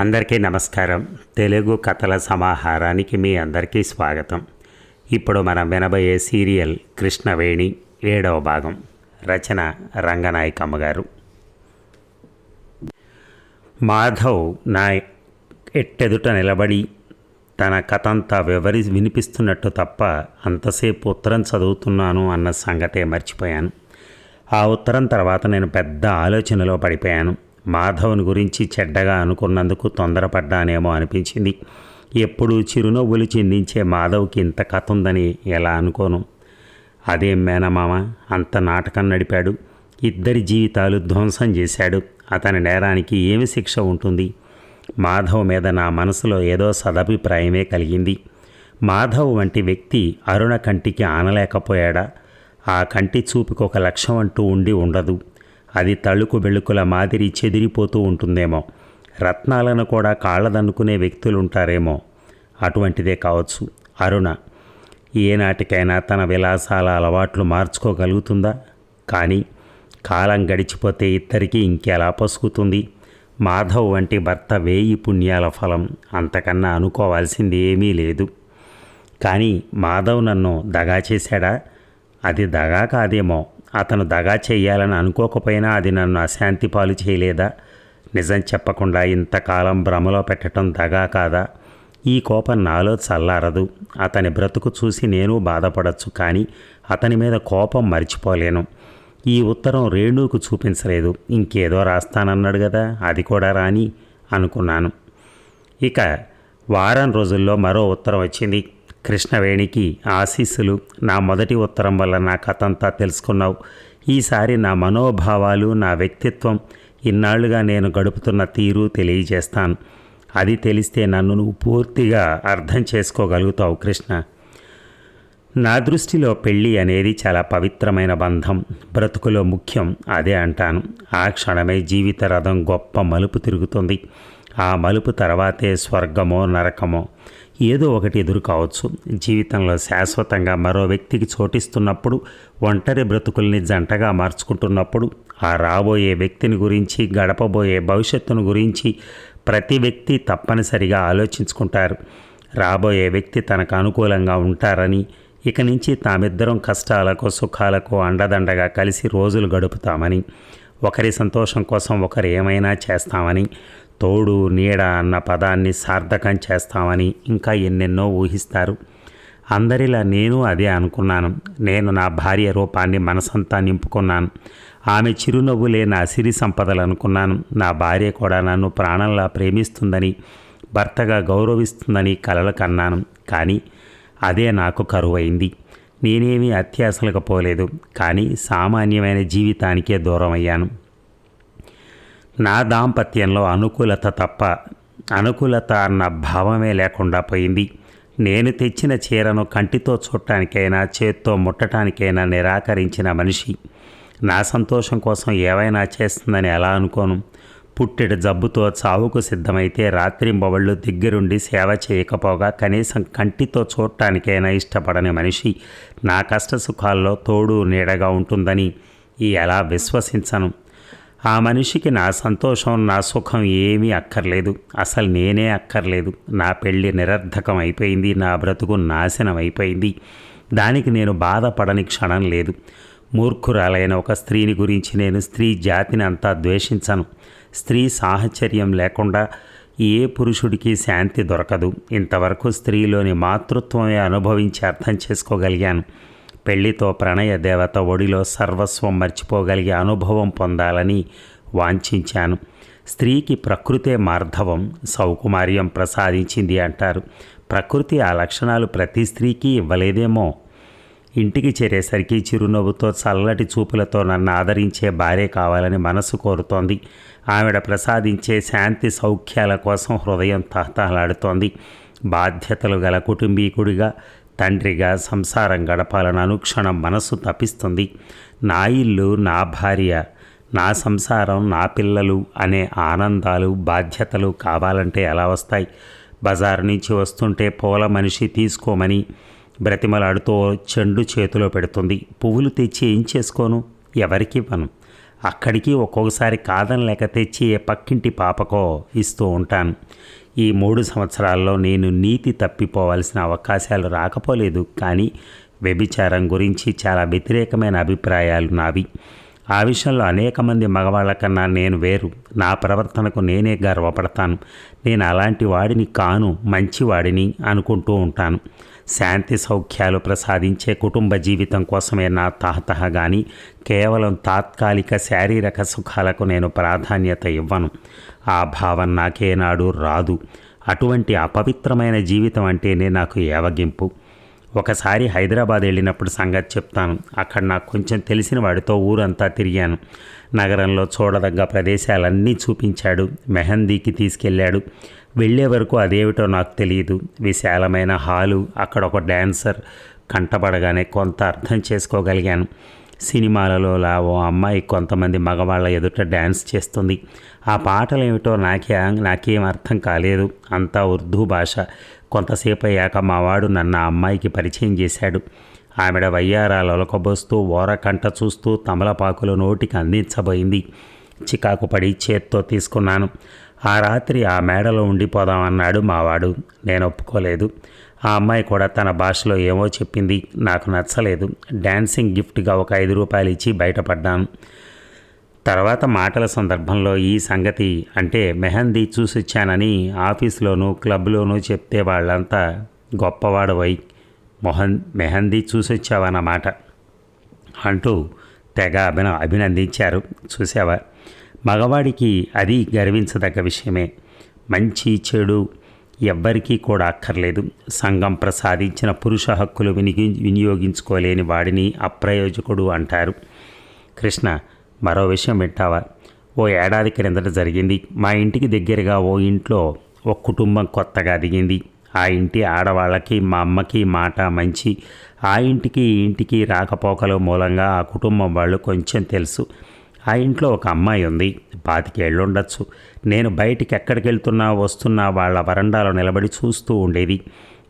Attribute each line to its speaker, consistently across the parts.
Speaker 1: అందరికీ నమస్కారం. తెలుగు కథల సమాహారానికి మీ అందరికీ స్వాగతం. ఇప్పుడు మనం వినబోయే సీరియల్ కృష్ణవేణి ఏడవ భాగం. రచన రంగనాయకమ్మ గారు మాధవ్ నా ఎట్టెదుట నిలబడి తన కథంతా వివరి వినిపిస్తున్నట్టు తప్ప అంతసేపు ఉత్తరం చదువుతున్నాను అన్న సంగతే మర్చిపోయాను. ఆ ఉత్తరం తర్వాత నేను పెద్ద ఆలోచనలో పడిపోయాను. మాధవ్ని గురించి చెడ్డగా అనుకున్నందుకు తొందరపడ్డానేమో అనిపించింది. ఎప్పుడు చిరునవ్వులు చిందించే మాధవ్కి ఇంత కథ ఉందని ఎలా అనుకోను? అదేం మేనమామ అంత నాటకం నడిపాడు. ఇద్దరి జీవితాలు ధ్వంసం చేశాడు. అతని నేరానికి ఏమి శిక్ష ఉంటుంది? మాధవ్ మీద నా మనసులో ఏదో సదభిప్రాయమే కలిగింది. మాధవ్ వంటి వ్యక్తి అరుణ కంటికి ఆనలేకపోయాడా? ఆ కంటి చూపుకొక ఒక లక్ష్యం అంటూ ఉండి ఉండదు. అది తళుకు బెళుకుల మాదిరి చెదిరిపోతూ ఉంటుందేమో. రత్నాలను కూడా కాళ్ళదన్నుకునే వ్యక్తులుంటారేమో. అటువంటిదే కావచ్చు. అరుణ ఏనాటికైనా తన విలాసాల అలవాట్లు మార్చుకోగలుగుతుందా? కానీ కాలం గడిచిపోతే ఇద్దరికీ ఇంకెలా పసుకుతుంది మాధవ్ వంటి భర్త వేయి పుణ్యాల ఫలం అంతకన్నా అనుకోవాల్సింది ఏమీ లేదు. కానీ మాధవ్ నన్ను దగా చేశాడా? అది దగా కాదేమో. అతను దగా చేయాలని అనుకోకపోయినా అది నన్ను అశాంతి పాలు చేయలేదా? నిజం చెప్పకుండా ఇంతకాలం భ్రమలో పెట్టడం దగా కాదా? ఈ కోపం నాలో చల్లారదు. అతని బ్రతుకు చూసి నేను బాధపడచ్చు కానీ అతని మీద కోపం మర్చిపోలేను. ఈ ఉత్తరం రేణుకు చూపించలేదు. ఇంకేదో రాస్తానన్నాడు కదా అది కూడా రాని అనుకున్నాను. ఇక వారం రోజుల్లో మరో ఉత్తరం వచ్చింది. కృష్ణవేణికి ఆశీస్సులు. నా మొదటి ఉత్తరం వల్ల నా కథంతా తెలుసుకున్నావు. ఈసారి నా మనోభావాలు నా వ్యక్తిత్వం ఇన్నాళ్ళుగా నేను గడుపుతున్న తీరు తెలియజేస్తాను. అది తెలిస్తే నన్ను నువ్వు పూర్తిగా అర్థం చేసుకోగలుగుతావు కృష్ణ. నా దృష్టిలో పెళ్ళి అనేది చాలా పవిత్రమైన బంధం. బ్రతుకులో ముఖ్యం అదే అంటాను. ఆ క్షణమే జీవిత రథం గొప్ప మలుపు తిరుగుతుంది. ఆ మలుపు తర్వాతే స్వర్గమో నరకమో. ఏదో ఒకటి ఎదురు కావచ్చు. జీవితంలో శాశ్వతంగా మరో వ్యక్తికి చోటిస్తున్నప్పుడు ఒంటరి బ్రతుకుల్ని జంటగా మార్చుకుంటున్నప్పుడు ఆ రాబోయే వ్యక్తిని గురించి గడపబోయే భవిష్యత్తును గురించి ప్రతి వ్యక్తి తప్పనిసరిగా ఆలోచించుకుంటారు. రాబోయే వ్యక్తి తనకు అనుకూలంగా ఉంటారని ఇక నుంచి తామిద్దరం కష్టాలకు సుఖాలకు అండదండగా కలిసి రోజులు గడుపుతామని ఒకరి సంతోషం కోసం ఒకరు ఏమైనా చేస్తామని తోడు నీడ అన్న పదాన్ని సార్థకం చేస్తామని ఇంకా ఎన్నెన్నో ఊహిస్తారు. అందరిలా నేను అదే అనుకున్నాను. నేను నా భార్య రూపాన్ని మనసంతా నింపుకున్నాను. ఆమె చిరునవ్వులే నా సిరి సంపదలు అనుకున్నాను నా భార్య కూడా నన్ను ప్రాణంలా ప్రేమిస్తుందని భర్తగా గౌరవిస్తుందని కలలు కన్నాను. కానీ అదే నాకు కరువైంది. నేనేమీ అత్యాసలకు పోలేదు. కానీ సామాన్యమైన జీవితానికే దూరం అయ్యాను నా దాంపత్యంలో అనుకూలత తప్ప అనుకూలత అన్న భావమే లేకుండా పోయింది. నేను తెచ్చిన చీరను కంటితో చూడటానికైనా చేత్తో ముట్టడానికైనా నిరాకరించిన మనిషి. నా సంతోషం కోసం ఏవైనా చేస్తుందని ఎలా అనుకోను? పుట్టెడు జబ్బుతో చావుకు సిద్ధమైతే రాత్రింబవళ్ళు దగ్గరుండి సేవ చేయకపోగా కనీసం కంటితో చూడటానికైనా ఇష్టపడని మనిషి నా కష్ట సుఖాల్లో తోడు నీడగా ఉంటుందని ఈ ఎలా విశ్వసించను? ఆ మనిషికి నా సంతోషం నా సుఖం ఏమీ అక్కర్లేదు. అసలు నేనే అక్కర్లేదు. నా పెళ్ళి నిరర్ధకం అయిపోయింది. నా బ్రతుకు నాశనం అయిపోయింది. దానికి నేను బాధపడని క్షణం లేదు. మూర్ఖురాలైన ఒక స్త్రీని గురించి నేను స్త్రీ జాతిని అంతా ద్వేషించను. స్త్రీ సాహచర్యం లేకుండా ఏ పురుషుడికి శాంతి దొరకదు. ఇంతవరకు స్త్రీలోని మాతృత్వమే అనుభవించి అర్థం చేసుకోగలిగాను. పెళ్ళితో ప్రణయ దేవత ఒడిలో సర్వస్వం మర్చిపోగలిగే అనుభవం పొందాలని వాంఛించాను. స్త్రీకి ప్రకృతే మార్ధవం సౌకుమార్యం ప్రసాదించింది అంటారు. ప్రకృతి ఆ లక్షణాలు ప్రతి స్త్రీకి ఇవ్వలేదేమో. ఇంటికి చేరేసరికి చిరునవ్వుతో చల్లటి చూపులతో నన్ను ఆదరించే భార్య కావాలని మనసు కోరుతోంది. ఆవిడ ప్రసాదించే శాంతి సౌఖ్యాల కోసం హృదయం తహతహలాడుతోంది. బాధ్యతలు గల కుటుంబీకుడిగా తండ్రిగా సంసారం గడపాలని అనుక్షణం మనసు తప్పిస్తుంది. నా ఇల్లు నా భార్య నా సంసారం నా పిల్లలు అనే ఆనందాలు బాధ్యతలు కావాలంటే ఎలా వస్తాయి? బజారు నుంచి వస్తుంటే పూల మనిషి తీసుకోమని బ్రతిమలాడుతూ చెండు చేతిలో పెడుతుంది. పువ్వులు తెచ్చి ఏం చేసుకోను? ఎవరికి ఇవ్వను? అక్కడికి ఒక్కొక్కసారి కాదని లేక తెచ్చి ఏ పక్కింటి పాపకో ఇస్తూ ఉంటాను. ఈ మూడు సంవత్సరాల్లో నేను నీతి తప్పిపోవాల్సిన అవకాశాలు రాకపోలేదు కానీ వ్యభిచారం గురించి చాలా వ్యతిరేకమైన అభిప్రాయాలు నావి. ఆ విషయంలో అనేక మంది మగవాళ్ళ కన్నా నేను వేరు. నా ప్రవర్తనకు నేనే గర్వపడతాను. నేను అలాంటి వాడిని కాను మంచివాడిని అనుకుంటూ ఉంటాను. శాంతి సౌఖ్యాలు ప్రసాదించే కుటుంబ జీవితం కోసమే నా తహతహ కానీ కేవలం తాత్కాలిక శారీరక సుఖాలకు నేను ప్రాధాన్యత ఇవ్వను. ఆ భావం నాకేనాడు రాదు. అటువంటి అపవిత్రమైన జీవితం అంటేనే నాకు ఏవగింపు. ఒకసారి హైదరాబాద్ వెళ్ళినప్పుడు సంగతి చెప్తాను. అక్కడ నాకు కొంచెం తెలిసిన వాడితో ఊరంతా తిరిగాను. నగరంలో చూడదగ్గ ప్రదేశాలన్నీ చూపించాడు. మెహందీకి తీసుకెళ్ళాడు. వెళ్ళే వరకు అదేమిటో నాకు తెలియదు. విశాలమైన హాలు అక్కడ ఒక డ్యాన్సర్ కంటపడగానే కొంత అర్థం చేసుకోగలిగాను. సినిమాలలో లా ఓ అమ్మాయి కొంతమంది మగవాళ్ళ ఎదుట డ్యాన్స్ చేస్తుంది. ఆ పాటలు ఏమిటో నాకే నాకేం అర్థం కాలేదు. అంతా ఉర్దూ భాష. కొంతసేపు అయ్యాక మావాడు నన్ను ఆ అమ్మాయికి పరిచయం చేశాడు. ఆమెడ వయ్యారాలు ఒలకబోస్తూ ఓరకంట చూస్తూ తమలపాకులు నోటికి అందించబోయింది. చికాకు పడి చేత్తో తీసుకున్నాను. ఆ రాత్రి ఆ మేడలో ఉండిపోదామన్నాడు మావాడు నేను ఒప్పుకోలేదు ఆ అమ్మాయి కూడా తన భాషలో ఏమో చెప్పింది. నాకు నచ్చలేదు. డాన్సింగ్ గిఫ్ట్గా ఒక ఐదు రూపాయలు ఇచ్చి బయటపడ్డాను. తర్వాత మాటల సందర్భంలో ఈ సంగతి అంటే మెహందీ చూసొచ్చానని ఆఫీస్లోనూ క్లబ్లోనూ చెప్తే వాళ్ళంతా గొప్పవాడవై మొహన్ మెహందీ చూసొచ్చావన్నమాట అంటూ తెగ అభిన అభినందించారు. చూసావా? మగవాడికి అది గర్వించదగ్గ విషయమే. మంచి చెడు ఎవ్వరికీ కూడా అక్కర్లేదు. సంఘం ప్రసాదించిన పురుష హక్కులు వినిగి వినియోగించుకోలేని వాడిని అప్రయోజకుడు అంటారు. కృష్ణ మరో విషయం వింటావా? ఓ ఏడాది క్రిందట జరిగింది. మా ఇంటికి దగ్గరగా ఓ ఇంట్లో ఒక కుటుంబం కొత్తగా దిగింది. ఆ ఇంటి ఆడవాళ్ళకి మా అమ్మకి మాట మంచి. ఆ ఇంటికి ఈ ఇంటికి రాకపోకల మూలంగా ఆ కుటుంబం వాళ్ళు కొంచెం తెలుసు. ఆ ఇంట్లో ఒక అమ్మాయి ఉంది. పాతికేళ్ళుండొచ్చు. నేను బయటికి ఎక్కడికి వెళ్తున్నా వస్తున్నా వాళ్ళ వరండాలో నిలబడి చూస్తూ ఉండేది.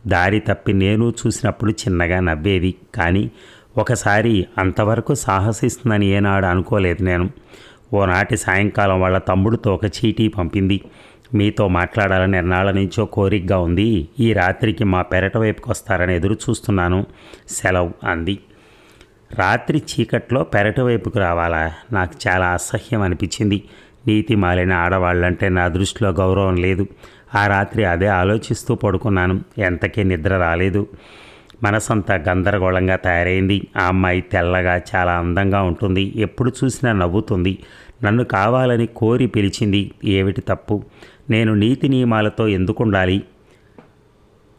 Speaker 1: దారి తప్పి నేను చూసినప్పుడు చిన్నగా నవ్వేది. కానీ ఒకసారి అంతవరకు సాహసిస్తుందని ఏనాడు అనుకోలేదు నేను. ఓనాటి సాయంకాలం వాళ్ళ తమ్ముడితో ఒక చీటీ పంపింది. మీతో మాట్లాడాలని ఎన్నాళ్ళ నుంచో కోరికగా ఉంది. ఈ రాత్రికి మా పెరట వైపుకి వస్తారని ఎదురు చూస్తున్నాను. సెలవు అంది. రాత్రి చీకట్లో పెరటి వైపుకు రావాలా? నాకు చాలా అసహ్యం అనిపించింది. నీతి మాలిన ఆడవాళ్ళంటే నా దృష్టిలో గౌరవం లేదు. ఆ రాత్రి అదే ఆలోచిస్తూ పడుకున్నాను. ఎంతకీ నిద్ర రాలేదు. మనసంతా గందరగోళంగా తయారైంది. ఆ అమ్మాయి తెల్లగా చాలా అందంగా ఉంటుంది. ఎప్పుడు చూసినా నవ్వుతుంది. నన్ను కావాలని కోరి పిలిచింది. ఏమిటి తప్పు? నేను నీతి నియమాలతో ఎందుకు ఉండాలి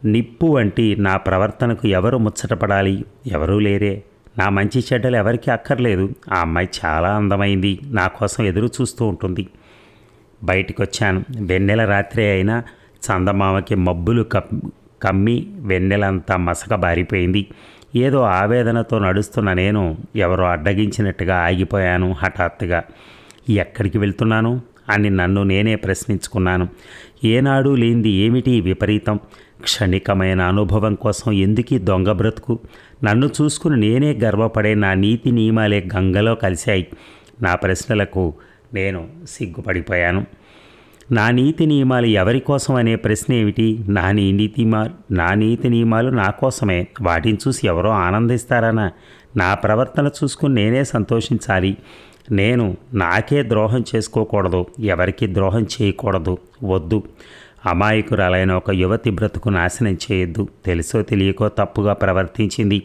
Speaker 1: నిప్పు వంటి నా ప్రవర్తనకు ఎవరు ముచ్చటపడాలి ఎవరూ లేరే. నా మంచి చెడ్డలు ఎవరికీ అక్కర్లేదు. ఆ అమ్మాయి చాలా అందమైంది. నా కోసం ఎదురు చూస్తూ ఉంటుంది. బయటికి వచ్చాను వెన్నెల రాత్రి అయినా చందమామకి మబ్బులు కప్ కమ్మి వెన్నెలంతా మసక బారిపోయింది. ఏదో ఆవేదనతో నడుస్తున్న నేను ఎవరో అడ్డగించినట్టుగా ఆగిపోయాను హఠాత్తుగా. ఎక్కడికి వెళ్తున్నాను? అని నన్ను నేనే ప్రశ్నించుకున్నాను. ఏనాడు లేనిది ఏమిటి విపరీతం? క్షణికమైన అనుభవం కోసం ఎందుకీ దొంగ బ్రతుకు? నన్ను చూసుకుని నేనే గర్వపడే నా నీతి నియమాలే గంగలో కలిశాయి. నా ప్రశ్నలకు నేను సిగ్గుపడిపోయాను. నా నీతి నియమాలు ఎవరి కోసం అనే ప్రశ్న ఏమిటి? నా నీ నీతి నా నీతి నియమాలు నా కోసమే. వాటిని చూసి ఎవరో ఆనందిస్తారనా నా ప్రవర్తన చూసుకుని నేనే సంతోషించాలి. నేను నాకే ద్రోహం చేసుకోకూడదు. ఎవరికి ద్రోహం చేయకూడదు. వద్దు. అమాయకురాలైన ఒక యువతి బ్రతుకు నాశనం చేయొద్దు. తెలుసో తెలియకో తప్పుగా ప్రవర్తించింది.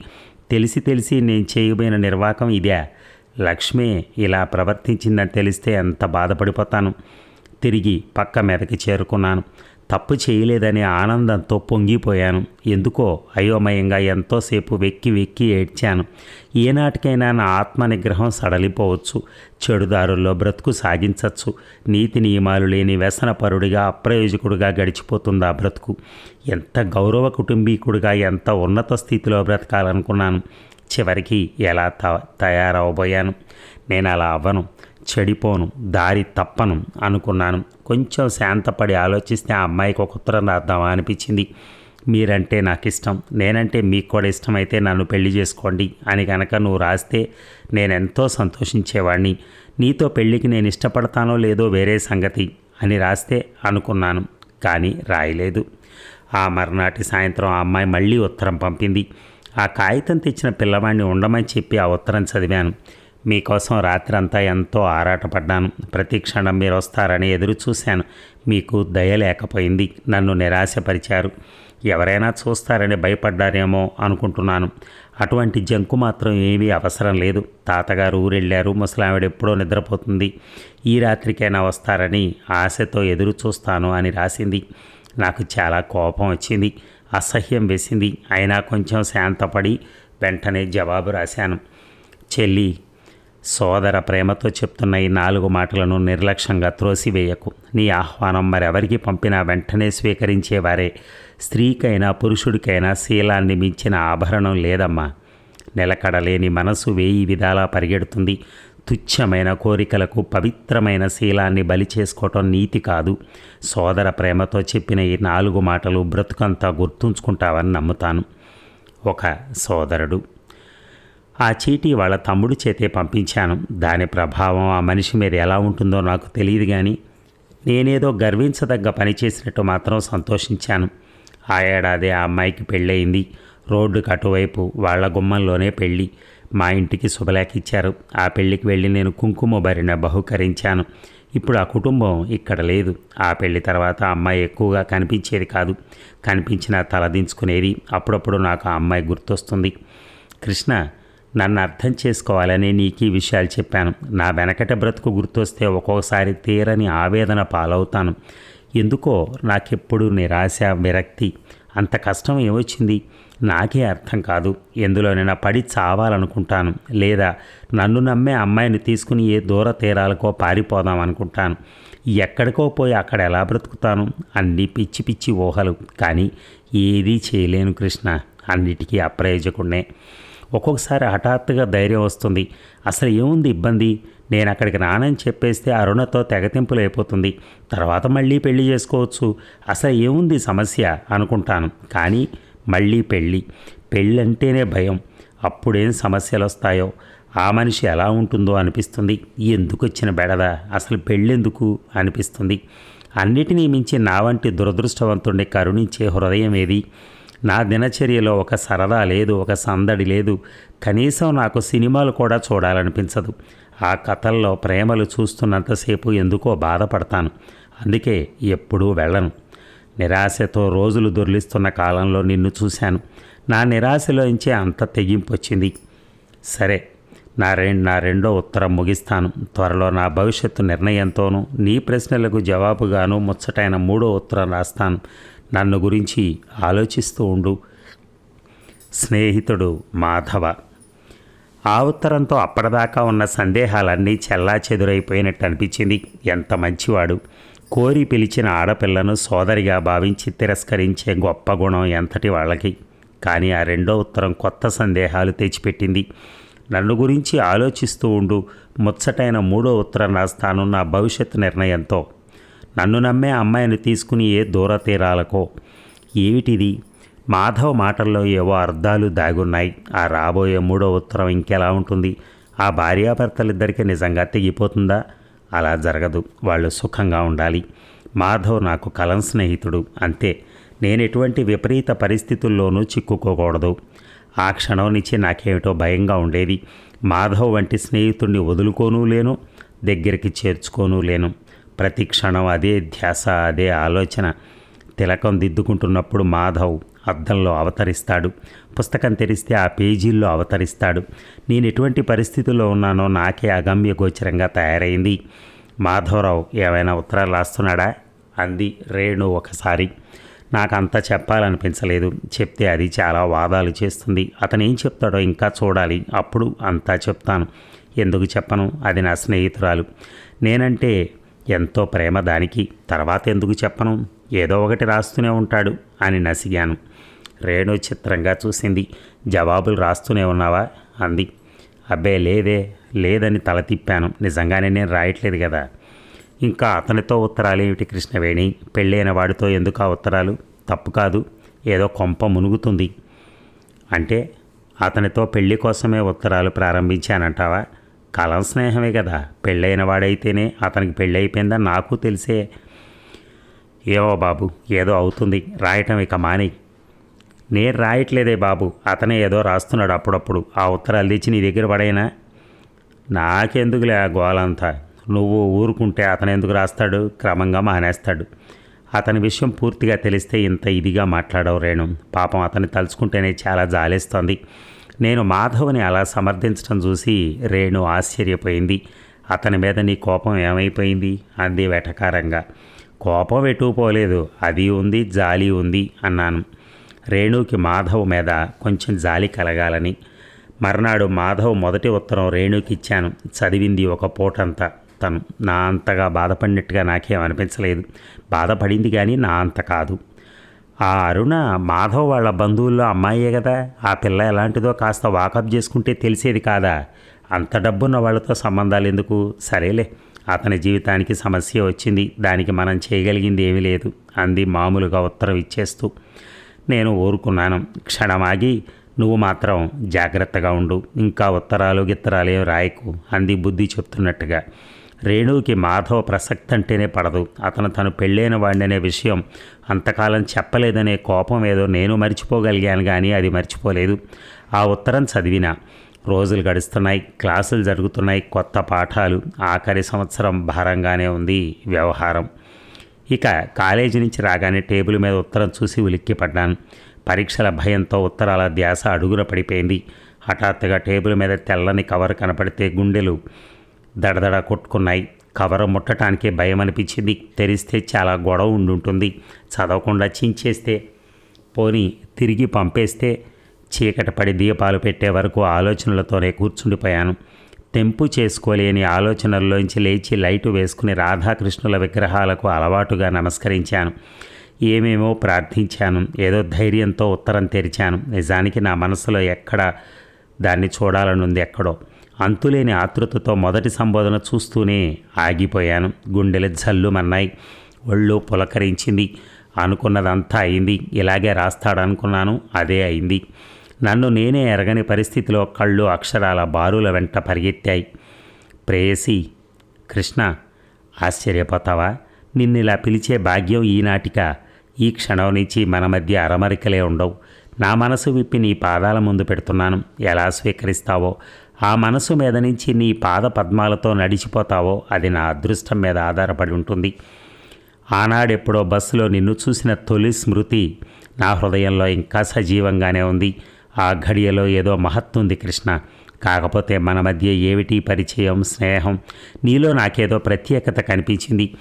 Speaker 1: తెలిసి తెలిసి నేను చేయబోయిన నిర్వాకం ఇదే. లక్ష్మి ఇలా ప్రవర్తించిందని తెలిస్తే ఎంత బాధపడిపోతాను? తిరిగి పక్క మీదకి చేరుకున్నాను. తప్పు చేయలేదనే ఆనందంతో పొంగిపోయాను. ఎందుకో అయోమయంగా ఎంతోసేపు వెక్కి వెక్కి ఏడ్చాను. ఏనాటికైనా నా ఆత్మ నిగ్రహం సడలిపోవచ్చు. చెడుదారుల్లో బ్రతుకు సాగించవచ్చు నీతి నియమాలు లేని వ్యసనపరుడిగా అప్రయోజకుడిగా గడిచిపోతుంది ఆ బ్రతుకు. ఎంత గౌరవ కుటుంబీకుడిగా ఎంత ఉన్నత స్థితిలో బ్రతకాలనుకున్నాను. చివరికి ఎలా త తయారవబోయాను? నేను అలా అవ్వను. చెడిపోను దారి తప్పను అనుకున్నాను. కొంచెం శాంతపడి ఆలోచిస్తే ఆ అమ్మాయికి ఒక ఉత్తరం రాద్దామా అనిపించింది. మీరంటే నాకు ఇష్టం నేనంటే మీకు కూడా ఇష్టమైతే నన్ను పెళ్ళి చేసుకోండి అని కనుక నువ్వు రాస్తే నేనెంతో సంతోషించేవాడిని నీతో పెళ్ళికి నేను ఇష్టపడతానో లేదో వేరే సంగతి అని రాస్తే అనుకున్నాను కానీ రాయలేదు. ఆ మర్నాటి సాయంత్రం ఆ అమ్మాయి మళ్ళీ ఉత్తరం పంపింది. ఆ కాగితం తెచ్చిన పిల్లవాడిని ఉండమని చెప్పి ఆ ఉత్తరం చదివాను. మీకోసం రాత్రంతా ఎంతో ఆరాటపడ్డాను. ప్రతి క్షణం మీరు వస్తారని ఎదురు చూశాను మీకు దయ లేకపోయింది. నన్ను నిరాశపరిచారు. ఎవరైనా చూస్తారని భయపడ్డారేమో అనుకుంటున్నాను. అటువంటి జంకు మాత్రం ఏమీ అవసరం లేదు. తాతగారు ఊరెళ్ళారు. ముసలావిడ ఎప్పుడో నిద్రపోతుంది. ఈ రాత్రికైనా వస్తారని ఆశతో ఎదురు చూస్తాను అని రాసింది. నాకు చాలా కోపం వచ్చింది. అసహ్యం వేసింది. అయినా కొంచెం శాంతపడి వెంటనే జవాబు రాశాను. చెల్లి సోదర ప్రేమతో చెప్తున్న ఈ నాలుగు మాటలను నిర్లక్ష్యంగా త్రోసివేయకు. నీ ఆహ్వానం మరెవరికి పంపినా వెంటనే స్వీకరించేవారే. స్త్రీకైనా పురుషుడికైనా శీలాన్ని మించిన ఆభరణం లేదమ్మా. నిలకడలేని మనసు వేయి విధాలా పరిగెడుతుంది. తుచ్చమైన కోరికలకు పవిత్రమైన శీలాన్ని బలి చేసుకోవటం నీతి కాదు. సోదర ప్రేమతో చెప్పిన ఈ నాలుగు మాటలు బ్రతుకంతా గుర్తుంచుకుంటావని నమ్ముతాను. ఒక సోదరుడు ఆ చీటీ వాళ్ళ తమ్ముడు చేతే పంపించాను. దాని ప్రభావం ఆ మనిషి మీద ఎలా ఉంటుందో నాకు తెలియదు కానీ నేనేదో గర్వించదగ్గ పని చేసినట్టు మాత్రం సంతోషించాను. ఆ ఏడాది ఆ అమ్మాయికి పెళ్ళయింది. రోడ్డుకు అటువైపు వాళ్ళ గుమ్మంలోనే పెళ్ళి. మా ఇంటికి శుభలేఖ ఇచ్చారు. ఆ పెళ్ళికి వెళ్ళి నేను కుంకుమ బరిన బహుకరించాను. ఇప్పుడు ఆ కుటుంబం ఇక్కడ లేదు. ఆ పెళ్ళి తర్వాత అమ్మాయి ఎక్కువగా కనిపించేది కాదు. కనిపించిన తలదించుకునేది అప్పుడప్పుడు నాకు ఆ అమ్మాయి గుర్తొస్తుంది. కృష్ణ నన్ను అర్థం చేసుకోవాలని నీకు ఈ విషయాలు చెప్పాను. నా వెనకట బ్రతుకు గుర్తొస్తే ఒక్కోసారి తీరని ఆవేదన పాలవుతాను. ఎందుకో నాకెప్పుడు నిరాశ విరక్తి అంత కష్టం ఏమొచ్చింది? నాకే అర్థం కాదు. ఎందులోనైనా పడి చావాలనుకుంటాను. లేదా నన్ను నమ్మే అమ్మాయిని తీసుకుని ఏ దూర తీరాలకో పారిపోదాం అనుకుంటాను. ఎక్కడికో పోయి అక్కడ ఎలా బ్రతుకుతాను? అన్ని పిచ్చి పిచ్చి ఊహలు. కానీ ఏదీ చేయలేను కృష్ణ. అన్నిటికీ అప్రయోజకుడినే ఒక్కొక్కసారి హఠాత్తుగా ధైర్యం వస్తుంది. అసలు ఏముంది ఇబ్బంది? నేను అక్కడికి రానని చెప్పేస్తే అరుణతో తెగతింపులు అయిపోతుంది. తర్వాత మళ్ళీ పెళ్ళి చేసుకోవచ్చు. అసలు ఏముంది సమస్య? అనుకుంటాను. కానీ మళ్ళీ పెళ్ళి. పెళ్ళంటేనే భయం. అప్పుడేం సమస్యలు వస్తాయో ఆ మనిషి ఎలా ఉంటుందో అనిపిస్తుంది. ఎందుకు వచ్చిన బెడద? అసలు పెళ్ళెందుకు? అనిపిస్తుంది. అన్నిటినీ మించి నా వంటి దురదృష్టవంతుణ్ణి కరుణించే హృదయం ఏది? నా దినచర్యలో ఒక సరదా లేదు ఒక సందడి లేదు. కనీసం నాకు సినిమాలు కూడా చూడాలనిపించదు. ఆ కథల్లో ప్రేమలు చూస్తున్నంతసేపు ఎందుకో బాధపడతాను. అందుకే ఎప్పుడూ వెళ్ళను. నిరాశతో రోజులు దొర్లిస్తున్న కాలంలో నిన్ను చూశాను. నా నిరాశలోంచే అంత తెగింపు వచ్చింది. సరే నా రెండు నా రెండో ఉత్తరం ముగిస్తాను. త్వరలో నా భవిష్యత్తు నిర్ణయంతోనూ నీ ప్రశ్నలకు జవాబుగాను ముచ్చటైన మూడో ఉత్తరం రాస్తాను. నన్ను గురించి ఆలోచిస్తూ ఉండు. స్నేహితుడు మాధవ ఆ ఉత్తరంతో అప్పటిదాకా ఉన్న సందేహాలన్నీ చెల్లా చెదురైపోయినట్టు అనిపించింది ఎంత మంచివాడు. కోరి పిలిచిన ఆడపిల్లను సోదరిగా భావించి తిరస్కరించే గొప్ప గుణం ఎంతటి వాళ్ళకి. కానీ ఆ రెండో ఉత్తరం కొత్త సందేహాలు తెచ్చిపెట్టింది. నన్ను గురించి ఆలోచిస్తూ ఉండు. ముచ్చటైన మూడో ఉత్తరం రాస్తాను నా భవిష్యత్ నిర్ణయంతో. నన్ను నమ్మే అమ్మాయిని తీసుకుని ఏ దూర తీరాలకో. ఏమిటిది? మాధవ్ మాటల్లో ఏవో అర్థాలు దాగున్నాయి. ఆ రాబోయే మూడో ఉత్తరం ఇంకెలా ఉంటుంది? ఆ భార్యాభర్తలిద్దరికీ నిజంగా తెగిపోతుందా? అలా జరగదు. వాళ్ళు సుఖంగా ఉండాలి. మాధవ్ నాకు కలం స్నేహితుడు. అంతే. నేను ఎటువంటి విపరీత పరిస్థితుల్లోనూ చిక్కుకోకూడదు. ఆ క్షణం నుంచి నాకేమిటో భయంగా ఉండేది. మాధవ్ వంటి స్నేహితుడిని వదులుకోనూ లేను దగ్గరికి చేర్చుకోనూ లేను. ప్రతి క్షణం అదే ధ్యాస అదే ఆలోచన తిలకం దిద్దుకుంటున్నప్పుడు మాధవ్ అద్దంలో అవతరిస్తాడు. పుస్తకం తెరిస్తే ఆ పేజీల్లో అవతరిస్తాడు. నేను ఎటువంటి పరిస్థితుల్లో ఉన్నానో నాకే అగమ్య గోచరంగా తయారైంది. మాధవరావు ఏమైనా ఉత్తరాలు రాస్తున్నాడా? అంది రేణు ఒకసారి. నాకు అంతా చెప్పాలనిపించలేదు. చెప్తే అది చాలా వాదాలు చేస్తుంది. అతను ఏం చెప్తాడో ఇంకా చూడాలి. అప్పుడు అంతా చెప్తాను. ఎందుకు చెప్పను? అది నా స్నేహితురాలు. నేనంటే ఎంతో ప్రేమ దానికి. తర్వాత ఎందుకు చెప్పను? ఏదో ఒకటి రాస్తూనే ఉంటాడు అని నసిగాను. రేణు చిత్రంగా చూసింది. జవాబులు రాస్తూనే ఉన్నావా? అంది. అబ్బే లేదే. లేదని తల తిప్పాను. నిజంగానే నేను రాయట్లేదు కదా. ఇంకా అతనితో ఉత్తరాలు ఏమిటి కృష్ణవేణి? పెళ్ళైన వాడితో ఎందుకు ఆ ఉత్తరాలు? తప్పు కాదు. ఏదో కొంప మునుగుతుంది. అంటే అతనితో పెళ్ళి కోసమే ఉత్తరాలు ప్రారంభించానంటావా? కలం స్నేహమే కదా. పెళ్ళైన వాడైతేనే అతనికి పెళ్ళైపోయిందని నాకు తెలిసే. ఏవో బాబు ఏదో అవుతుంది. రాయటం ఇక మాని నేను రాయట్లేదే బాబు. అతనే ఏదో రాస్తున్నాడు అప్పుడప్పుడు. ఆ ఉత్తరాలు తెచ్చి నీ దగ్గర పడైనా? నాకెందుకులే ఆ గోలంతా. నువ్వు ఊరుకుంటే అతను ఎందుకు రాస్తాడు? క్రమంగా మానేస్తాడు. అతని విషయం పూర్తిగా తెలిస్తే ఇంత ఇదిగా మాట్లాడవు రేణు. పాపం అతన్ని తలుచుకుంటేనే చాలా జాలేస్తుంది. నేను మాధవ్ని అలా సమర్థించడం చూసి రేణు ఆశ్చర్యపోయింది. అతని మీద నీ కోపం ఏమైపోయింది? అంది వెటకారంగా. కోపం ఎటుపోలేదు అది ఉంది జాలి ఉంది అన్నాను. రేణుకి మాధవ్ మీద కొంచెం జాలి కలగాలని. మర్నాడు మాధవ్ మొదటి ఉత్తరం రేణుకి ఇచ్చాను. చదివింది ఒక పూటంతా తను. నా అంతగా బాధపడినట్టుగా నాకేం అనిపించలేదు. బాధపడింది కానీ నా అంత కాదు. ఆ అరుణ మాధవ్ వాళ్ళ బంధువుల్లో అమ్మాయే కదా. ఆ పిల్ల ఎలాంటిదో కాస్త వాకప్ చేసుకుంటే తెలిసేది కాదా? అంత డబ్బున్న వాళ్ళతో సంబంధాలు ఎందుకు? సరేలే అతని జీవితానికి సమస్య వచ్చింది. దానికి మనం చేయగలిగింది ఏమీ లేదు. అంది మామూలుగా ఉత్తరం ఇచ్చేస్తూ. నేను ఊరుకున్నాను. క్షణమాగి నువ్వు మాత్రం జాగ్రత్తగా ఉండు. ఇంకా ఉత్తరాలు గిత్తరాలు ఏం రాయకు అంది బుద్ధి చెప్తున్నట్టుగా. రేణుకి మాధవ ప్రసక్తి అంటేనే పడదు. అతను తను పెళ్ళైన వాడిననే విషయం. అంతకాలం చెప్పలేదనే కోపం ఏదో నేను మర్చిపోగలిగాను కానీ అది మర్చిపోలేదు. ఆ ఉత్తరం చదివిన. రోజులు గడుస్తున్నాయి క్లాసులు జరుగుతున్నాయి కొత్త పాఠాలు. ఆఖరి సంవత్సరం భారంగానే ఉంది వ్యవహారం. ఇక కాలేజీ నుంచి రాగానే టేబుల్ మీద ఉత్తరం చూసి ఉలిక్కిపడ్డాను పరీక్షల భయంతో ఉత్తరాల ధ్యాస అడుగున పడిపోయింది. హఠాత్తుగా టేబుల్ మీద తెల్లని కవర్ కనపడితే గుండెలు దడదడ కొట్టుకున్నాయి. కవర్ ముట్టడానికి భయం అనిపించింది తెరిస్తే చాలా గొడవ ఉండుంటుంది. చదవకుండా చించేస్తే పోని తిరిగి పంపేస్తే చీకటి పడి దీపాలు పెట్టే వరకు ఆలోచనలతోనే కూర్చుండిపోయాను. తెంపు చేసుకోలేని ఆలోచనల్లోంచి లేచి లైటు వేసుకుని రాధాకృష్ణుల విగ్రహాలకు అలవాటుగా నమస్కరించాను. ఏమేమో ప్రార్థించాను. ఏదో ధైర్యంతో ఉత్తరం తెరిచాను. నిజానికి నా మనసులో ఎక్కడ దాన్ని చూడాలనుంది ఎక్కడో. అంతులేని ఆతృతతో మొదటి సంబోధన చూస్తూనే ఆగిపోయాను. గుండెలు జల్లుమన్నాయి. ఒళ్ళు పులకరించింది. అనుకున్నదంతా అయింది. ఇలాగే రాస్తాడనుకున్నాను. అదే అయింది. నన్ను నేనే ఎరగని పరిస్థితిలో కళ్ళు అక్షరాల బారుల వెంట పరిగెత్తాయి. ప్రేయసి కృష్ణ ఆశ్చర్యపోతావా? నిన్నిలా పిలిచే భాగ్యం ఈనాటిక. ఈ క్షణం నుంచి మన మధ్య అరమరికలే ఉండవు. నా మనసు విప్పి నీ పాదాల ముందు పెడుతున్నాను. ఎలా స్వీకరిస్తావో ఆ మనసు మీద నుంచి నీ పాద పద్మాలతో నడిచిపోతావో అది నా అదృష్టం మీద ఆధారపడి ఉంటుంది. ఆనాడెప్పుడో బస్సులో నిన్ను చూసిన తొలి స్మృతి నా హృదయంలో ఇంకా సజీవంగానే ఉంది. ఆ ఘడియలో ఏదో మహత్తుంది కృష్ణ. కాకపోతే మన మధ్య ఏమిటి పరిచయం స్నేహం? నీలో నాకేదో ప్రత్యేకత కనిపించింది.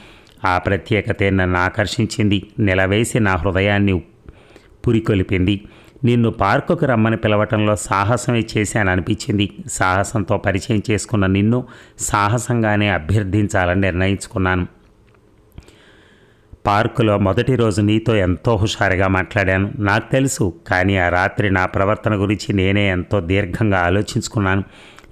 Speaker 1: ఆ ప్రత్యేకతే నన్ను ఆకర్షించింది నిలవేసి నా హృదయాన్ని పురికొలిపింది. నిన్ను పార్కుకు రమ్మని పిలవటంలో సాహసమే చేశాను అనిపించింది. సాహసంతో పరిచయం చేసుకున్న నిన్ను సాహసంగానే అభ్యర్థించాలని నిర్ణయించుకున్నాను. పార్కులో మొదటి రోజు నీతో ఎంతో హుషారుగా మాట్లాడాను. నాకు తెలుసు కానీ ఆ రాత్రి నా ప్రవర్తన గురించి నేనే ఎంతో దీర్ఘంగా ఆలోచించుకున్నాను.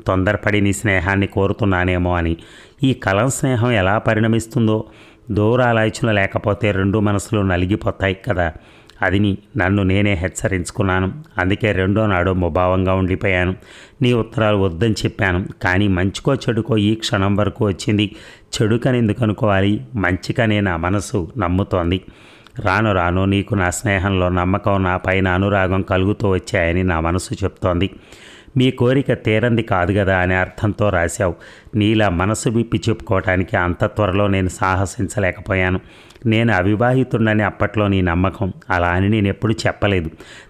Speaker 1: తొందరపడి నీ స్నేహాన్ని కోరుతున్నానేమో అని. ఈ కలం స్నేహం ఎలా పరిణమిస్తుందో దూరాలోచన లేకపోతే రెండు మనసులు నలిగిపోతాయి కదా. అదిని నన్ను నేనే హెచ్చరించుకున్నాను. అందుకే రెండో నాడు ముభావంగా ఉండిపోయాను. నీ ఉత్తరాలు వద్దని చెప్పాను. కానీ మంచికో చెడుకో ఈ క్షణం వరకు వచ్చింది. చెడుకని ఎందుకు అనుకోవాలి మంచికనే నా మనసు నమ్ముతోంది. రాను రాను నీకు నా స్నేహంలో నమ్మకం నా పైన అనురాగం కలుగుతూ వచ్చాయని నా మనసు చెప్తోంది. మీ కోరిక తీరంది కాదు కదా అనే అర్థంతో రాశావు. నీలా మనసు విప్పి చెప్పుకోవటానికి అంత త్వరలో నేను సాహసించలేకపోయాను. నేను అవివాహితుండని అప్పట్లో నీ నమ్మకం. అలా అని నేను ఎప్పుడు చెప్పలేదు.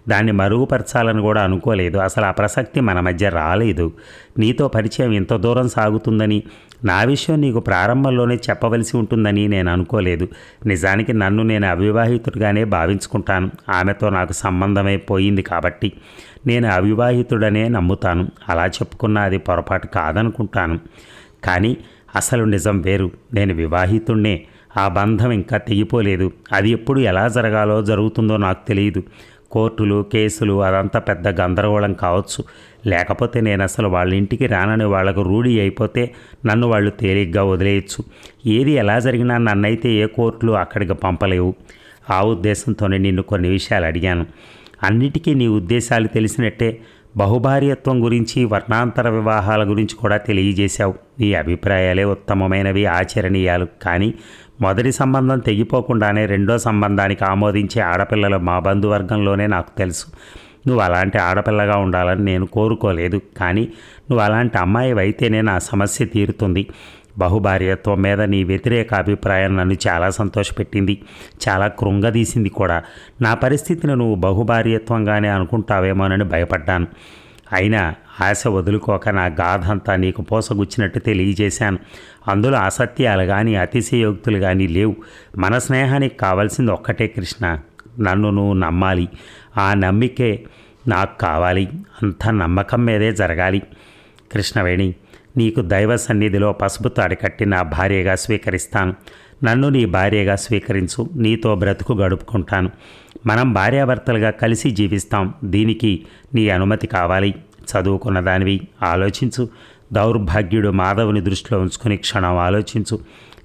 Speaker 1: దాన్ని మరుగుపరచాలని కూడా అనుకోలేదు. అసలు ఆ ప్రసక్తి మన మధ్య రాలేదు. నీతో పరిచయం ఇంత దూరం సాగుతుందని నా విషయం నీకు ప్రారంభంలోనే చెప్పవలసి ఉంటుందని నేను అనుకోలేదు. నిజానికి నన్ను నేను అవివాహితుడిగానే భావించుకుంటాను. ఆమెతో నాకు సంబంధమైపోయింది కాబట్టి. నేను అవివాహితుడనే నమ్ముతాను. అలా చెప్పుకున్న అది పొరపాటు కాదనుకుంటాను. కానీ అసలు నిజం వేరు. నేను వివాహితుణ్ణే. ఆ బంధం ఇంకా తెగిపోలేదు. అది ఎప్పుడు ఎలా జరగాలో జరుగుతుందో నాకు తెలియదు. కోర్టులు కేసులు అదంతా పెద్ద గందరగోళం కావచ్చు. లేకపోతే నేను అసలు వాళ్ళ ఇంటికి రానని వాళ్ళకు రూఢి అయిపోతే నన్ను వాళ్ళు తేలిగ్గా వదిలేయచ్చు. ఏది ఎలా జరిగినా నన్నైతే ఏ కోర్టులు అక్కడికి పంపలేవు. ఆ ఉద్దేశంతోనే నిన్ను కొన్ని విషయాలు అడిగాను. అన్నిటికీ నీ ఉద్దేశాలు తెలిసినట్టే బహుభార్యత్వం గురించి వర్ణాంతర వివాహాల గురించి కూడా తెలియజేశావు. నీ అభిప్రాయాలే ఉత్తమమైనవి ఆచరణీయాలు. కానీ మొదటి సంబంధం తెగిపోకుండానే రెండో సంబంధానికి ఆమోదించే ఆడపిల్లలు మా బంధువర్గంలోనే నాకు తెలుసు. నువ్వు అలాంటి ఆడపిల్లగా ఉండాలని నేను కోరుకోలేదు. కానీ నువ్వు అలాంటి అమ్మాయి అయితేనే నా సమస్య తీరుతుంది. బహుభార్యత్వం మీద నీ వ్యతిరేక అభిప్రాయం నన్ను చాలా సంతోషపెట్టింది చాలా కృంగదీసింది కూడా. నా పరిస్థితిని నువ్వు బహుభార్యత్వంగానే అనుకుంటావేమోనని భయపడ్డాను. అయినా ఆశ వదులుకోక నా గాథ అంతా నీకు పోసగుచ్చినట్టు తెలియజేశాను. అందులో అసత్యాలు కానీ అతిశయోక్తులు కానీ లేవు. మన స్నేహానికి కావాల్సింది ఒక్కటే కృష్ణ నన్ను నువ్వు నమ్మాలి. ఆ నమ్మికే నాకు కావాలి. అంత నమ్మకం మీదే జరగాలి. కృష్ణవేణి నీకు దైవ సన్నిధిలో పసుపు తాడి కట్టి నా భార్యగా స్వీకరిస్తాను. నన్ను నీ భార్యగా స్వీకరించు. నీతో బ్రతుకు గడుపుకుంటాను. మనం భార్యాభర్తలుగా కలిసి జీవిస్తాం. దీనికి నీ అనుమతి కావాలి. చదువుకున్న దానివి ఆలోచించు. దౌర్భాగ్యుడు మాధవుని దృష్టిలో ఉంచుకుని క్షణం ఆలోచించు.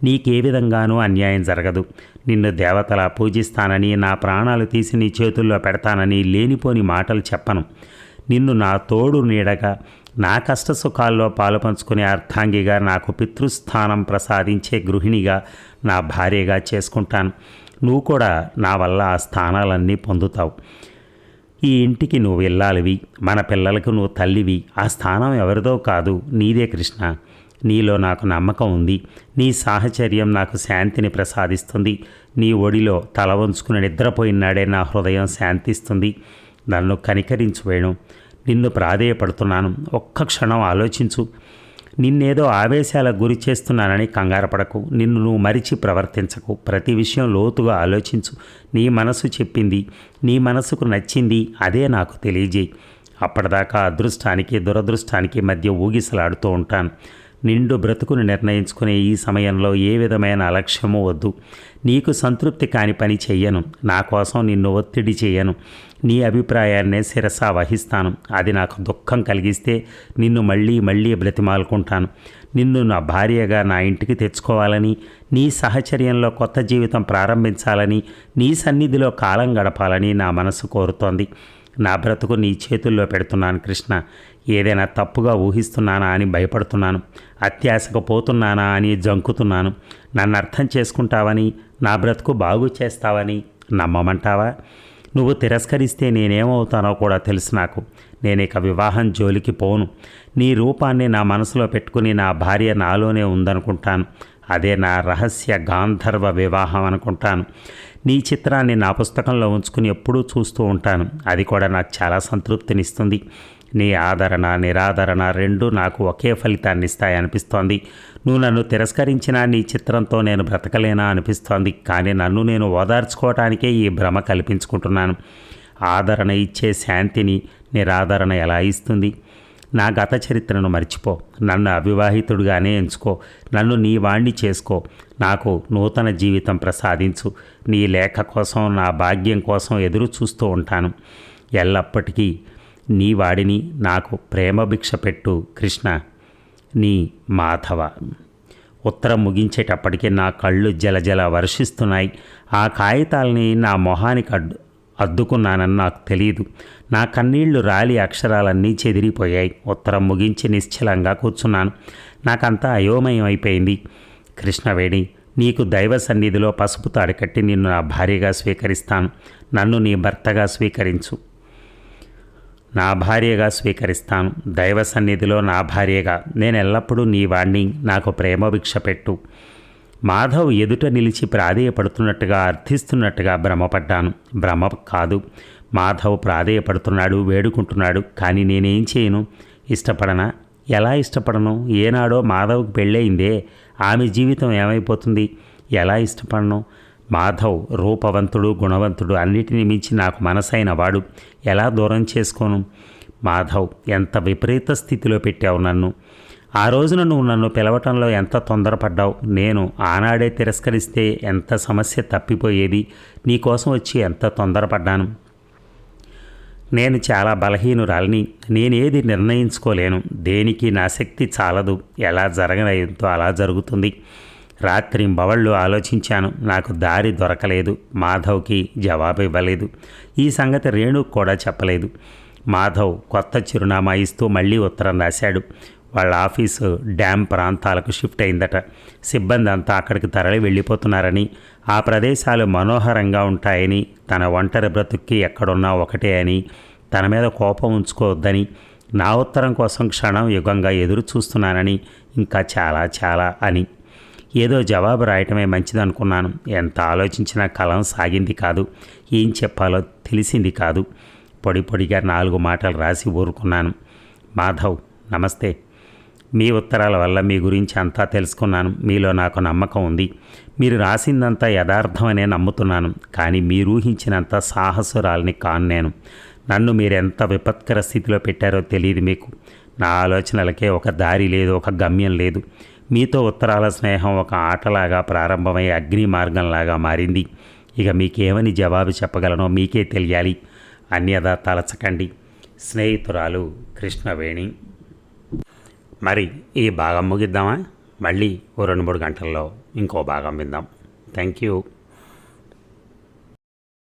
Speaker 1: నీకే విధంగానూ అన్యాయం జరగదు. నిన్ను దేవతలా పూజిస్తానని నా ప్రాణాలు తీసి నీ చేతుల్లో పెడతానని లేనిపోని మాటలు చెప్పను. నిన్ను నా తోడు నీడగా నా కష్ట సుఖాల్లో పాలు పంచుకునే అర్థాంగిగా నాకు పితృస్థానం ప్రసాదించే గృహిణిగా నా భార్యగా చేసుకుంటాను. నువ్వు కూడా నా వల్ల ఆ స్థానాలన్నీ పొందుతావు. ఈ ఇంటికి నువ్వు వెళ్ళాలివి. మన పిల్లలకు నువ్వు తల్లివి. ఆ స్థానం ఎవరిదో కాదు. నీదే కృష్ణ. నీలో నాకు నమ్మకం ఉంది. నీ సాహచర్యం నాకు శాంతిని ప్రసాదిస్తుంది. నీ ఒడిలో తల వంచుకుని నిద్రపోయినాడే నా హృదయం శాంతిస్తుంది. నన్ను కనికరించు వేణు. నిన్ను ప్రాధేయపడుతున్నాను. ఒక్క క్షణం ఆలోచించు. నిన్నేదో ఆవేశాలకు గురి చేస్తున్నానని కంగారపడకు. నిన్ను నువ్వు మరిచి ప్రవర్తించకు. ప్రతి విషయం లోతుగా ఆలోచించు. నీ మనసు చెప్పింది నీ మనసుకు నచ్చింది అదే నాకు తెలియజేయి. అప్పటిదాకా అదృష్టానికి దురదృష్టానికి మధ్య ఊగిసలాడుతూ ఉంటాను. నిండు బ్రతుకును నిర్ణయించుకునే ఈ సమయంలో ఏ విధమైన అలక్ష్యము వద్దు. నీకు సంతృప్తి కాని పని చెయ్యను. నా కోసం నిన్ను ఒత్తిడి చేయను. నీ అభిప్రాయాన్నే శిరస వహిస్తాను. అది నాకు దుఃఖం కలిగిస్తే నిన్ను మళ్ళీ మళ్ళీ బ్రతిమాలుకుంటాను. నిన్ను నా భార్యగా నా ఇంటికి తెచ్చుకోవాలని నీ సహచర్యంలో కొత్త జీవితం ప్రారంభించాలని నీ సన్నిధిలో కాలం గడపాలని నా మనసు కోరుతోంది. నా బ్రతుకు నీ చేతుల్లో పెడుతున్నాను కృష్ణ. ఏదైనా తప్పుగా ఊహిస్తున్నానా అని భయపడుతున్నాను. అత్యాశకు పోతున్నానా అని జంకుతున్నాను. నన్ను అర్థం చేసుకుంటావని నా బ్రతుకు బాగు చేస్తావని నమ్మమంటావా? నువ్వు తిరస్కరిస్తే నేనేమవుతానో కూడా తెలుసు నాకు. నేను ఇక వివాహం జోలికి పోను. నీ రూపాన్ని నా మనసులో పెట్టుకుని నా భార్య నాలోనే ఉందనుకుంటాను. అదే నా రహస్య గాంధర్వ వివాహం అనుకుంటాను. నీ చిత్రాన్ని నా పుస్తకంలో ఉంచుకుని ఎప్పుడూ చూస్తూ ఉంటాను. అది కూడా నాకు చాలా సంతృప్తినిస్తుంది. నీ ఆదరణ నిరాదరణ రెండు నాకు ఒకే ఫలితాన్ని ఇస్తాయి అనిపిస్తోంది. నువ్వు నన్ను తిరస్కరించినా నీ చిత్రంతో నేను బ్రతకలేనా అనిపిస్తోంది. కానీ నన్ను నేను ఓదార్చుకోవటానికే ఈ భ్రమ కల్పించుకుంటున్నాను. ఆదరణ ఇచ్చే శాంతిని నిరాదరణ ఎలా ఇస్తుంది? నా గత చరిత్రను మర్చిపో. నన్ను అవివాహితుడిగానే ఎంచుకో. నన్ను నీ వాణ్ణి చేసుకో. నాకు నూతన జీవితం ప్రసాదించు. నీ లేఖ కోసం నా భాగ్యం కోసం ఎదురు చూస్తూ ఉంటాను. ఎల్లప్పటికీ నీ వాడిని నాకు ప్రేమ భిక్ష పెట్టు కృష్ణ. నీ మాధవ. ఉత్తరం ముగించేటప్పటికే నా కళ్ళు జలజల వర్షిస్తున్నాయి. ఆ కాగితాలని నా మొహానికి అడ్డు అద్దుకున్నానని నాకు తెలియదు నా కన్నీళ్ళు రాలి అక్షరాలన్నీ చెదిరిపోయాయి. ఉత్తరం ముగించి నిశ్చలంగా కూర్చున్నాను. నాకంతా అయోమయం అయిపోయింది. కృష్ణవేణి నీకు దైవ సన్నిధిలో పసుపు తాడికట్టి నిన్ను నా భార్యగా స్వీకరిస్తాను. నన్ను నీ భర్తగా స్వీకరించు. నా భార్యగా స్వీకరిస్తాను. దైవ సన్నిధిలో నా భార్యగా. నేను ఎల్లప్పుడూ నీ వాణ్ణి నాకు ప్రేమ భిక్ష పెట్టు. మాధవ్ ఎదుట నిలిచి ప్రాధేయపడుతున్నట్టుగా అర్థిస్తున్నట్టుగా భ్రమపడ్డాను. భ్రమ కాదు. మాధవ్ ప్రాధేయపడుతున్నాడు వేడుకుంటున్నాడు కానీ నేనేం చేయను? ఇష్టపడనా? ఎలా ఇష్టపడను? ఏనాడో మాధవ్కి పెళ్ళయిందే. ఆమె జీవితం ఏమైపోతుంది? ఎలా ఇష్టపడను? మాధవ్ రూపవంతుడు గుణవంతుడు అన్నిటిని మించి నాకు మనసైన వాడు. ఎలా దూరం చేసుకోను? మాధవ్ ఎంత విపరీత స్థితిలో పెట్టావు నన్ను? ఆ రోజున నువ్వు నన్ను పిలవటంలో ఎంత తొందరపడ్డావు? నేను ఆనాడే తిరస్కరిస్తే ఎంత సమస్య తప్పిపోయేది? నీకోసం వచ్చి ఎంత తొందరపడ్డాను? నేను చాలా బలహీనురాలిని. నేనేది నిర్ణయించుకోలేను. దేనికి నా శక్తి చాలదు. ఎలా జరగనయ్యంతో అలా జరుగుతుంది. రాత్రి బవళ్ళు ఆలోచించాను. నాకు దారి దొరకలేదు. మాధవ్కి జవాబు ఇవ్వలేదు ఈ సంగతి రేణుకు కూడా చెప్పలేదు. మాధవ్ కొత్త చిరునామా ఇస్తూ మళ్ళీ ఉత్తరం రాశాడు. వాళ్ళ ఆఫీసు డ్యామ్ ప్రాంతాలకు షిఫ్ట్ అయిందట. సిబ్బంది అంతా అక్కడికి తరలి వెళ్ళిపోతున్నారని ఆ ప్రదేశాలు మనోహరంగా ఉంటాయని తన ఒంటరి బ్రతుక్కి ఎక్కడున్నా ఒకటే అని తన మీద కోపం ఉంచుకోవద్దని నా ఉత్తరం కోసం క్షణం యుగంగా ఎదురు చూస్తున్నానని ఇంకా చాలా చాలా అని ఏదో జవాబు రాయటమే మంచిదనుకున్నాను. ఎంత ఆలోచించినా కలం సాగింది కాదు ఏం చెప్పాలో తెలిసింది కాదు. పొడి పొడిగా నాలుగు మాటలు రాసి ఊరుకున్నాను. మాధవ్ నమస్తే. మీ ఉత్తరాల వల్ల మీ గురించి అంతా తెలుసుకున్నాను. మీలో నాకు నమ్మకం ఉంది. మీరు రాసిందంతా యథార్థమనే నమ్ముతున్నాను. కానీ మీరు ఊహించినంత కాను నేను. నన్ను మీరెంత విపత్కర స్థితిలో పెట్టారో తెలియదు మీకు. నా ఆలోచనలకే ఒక దారి లేదు ఒక గమ్యం లేదు. మీతో ఉత్తరాల స్నేహం ఒక ఆటలాగా ప్రారంభమై అగ్ని మార్గంలాగా మారింది. ఇక మీకేమని జవాబు చెప్పగలనో మీకే తెలియాలి. అన్యదా తలచకండి. స్నేహితురాలు కృష్ణవేణి. మరి ఈ భాగం ముగిద్దామా? మళ్ళీ ఓ రెండు మూడు గంటల్లో ఇంకో భాగం విందాం. Thank you